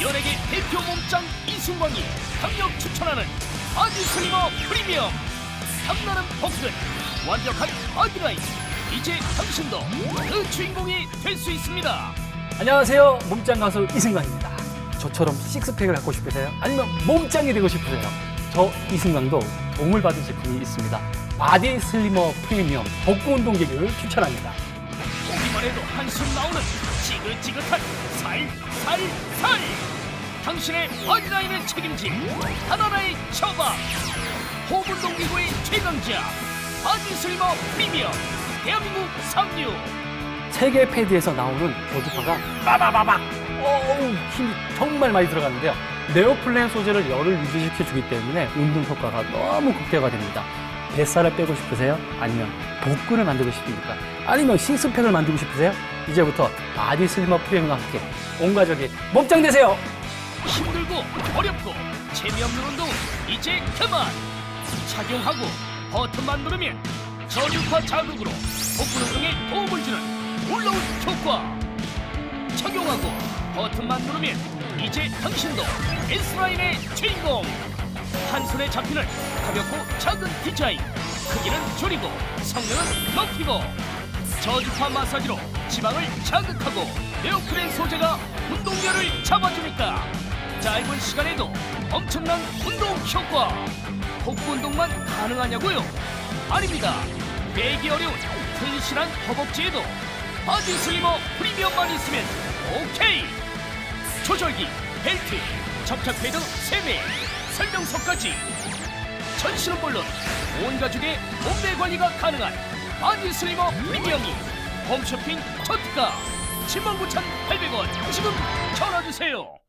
연예계 대표 몸짱 이승광이 강력 추천하는 바디 슬리머 프리미엄 탐나는 복근 완벽한 바디라인 이제 당신도 그 주인공이 될 수 있습니다 안녕하세요. 몸짱 가수 이승광입니다. 저처럼 식스팩을 갖고 싶으세요? 아니면 몸짱이 되고 싶으세요? 저 이승광도 도움을 받은 제품이 있습니다. 바디 슬리머 프리미엄 복부 운동기를 추천합니다. 보기만 해도 한숨 나오는 지긋지긋한 살살살 당신의 바디라인을 책임질 하나나의 처방 호분동기구의 최강자 바디 슬리머 프리미엄 대한민국 상류 세계 패드에서 나오는 저주파가 빠바바박 어우 힘이 정말 많이 들어가는데요. 네오플랜 소재를 열을 유지시켜 주기 때문에 운동 효과가 너무 극대화가 됩니다. 뱃살을 빼고 싶으세요? 아니면 복근을 만들고 싶습니까? 아니면 식스팩을 만들고 싶으세요? 이제부터 바디 슬리머 프리미엄과 함께 온 가족이 몸짱 되세요! 힘들고 어렵고 재미없는 운동은 이제 그만. 착용하고 버튼만 누르면 저주파 자극으로 복근 운동에 도움을 주는 놀라운 효과. 착용하고 버튼만 누르면 이제 당신도 S라인의 주인공. 한 손에 잡히는 가볍고 작은 디자인. 크기는 줄이고 성능은 높이고 저주파 마사지로 지방을 자극하고 네오프렌 소재가 운동량을 잡아주니까 짧은 시간에도 엄청난 운동 효과 복부 운동만 가능하냐고요? 아닙니다. 빼기 어려운 튼실한 허벅지에도 바디 슬리머 프리미엄만 있으면 오케이! 조절기, 벨트, 접착 패드 3매 설명서까지. 전신은 물론 온 가족의 몸매 관리가 가능한 바디 슬리머 프리미엄이 홈쇼핑 첫 특가 79,800원. 지금 전화주세요